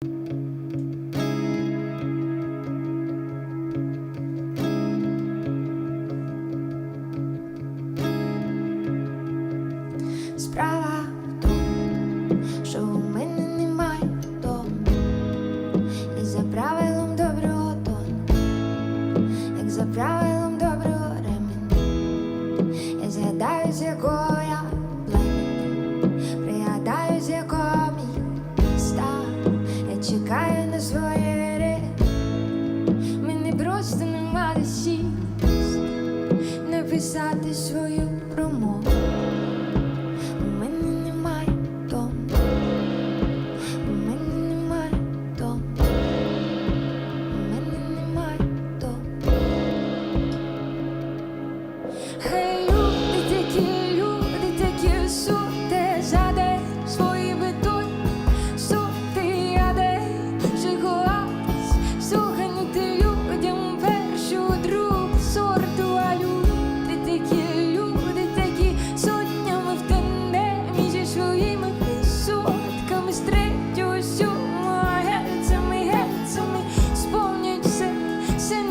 Справа в тому, що у мене немає дому, і за правилом доброго тону, як за правилом доброго ремені, я згадаю з якого просто нема де сісти, написати свою промову.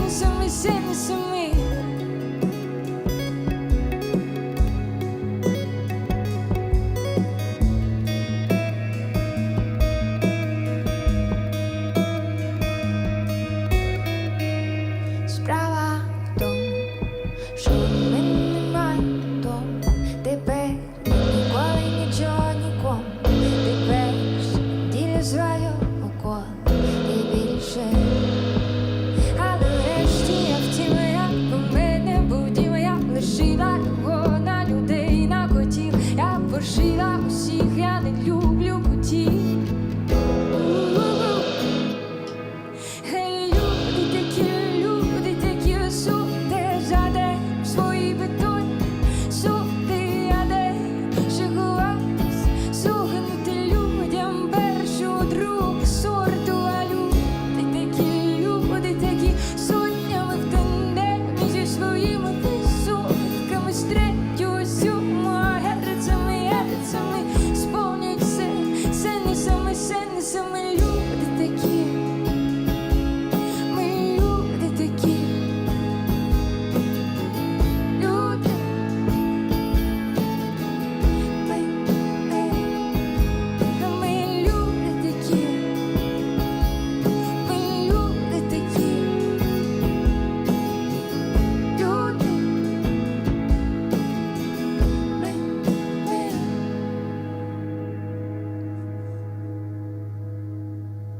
listen, listen, listen to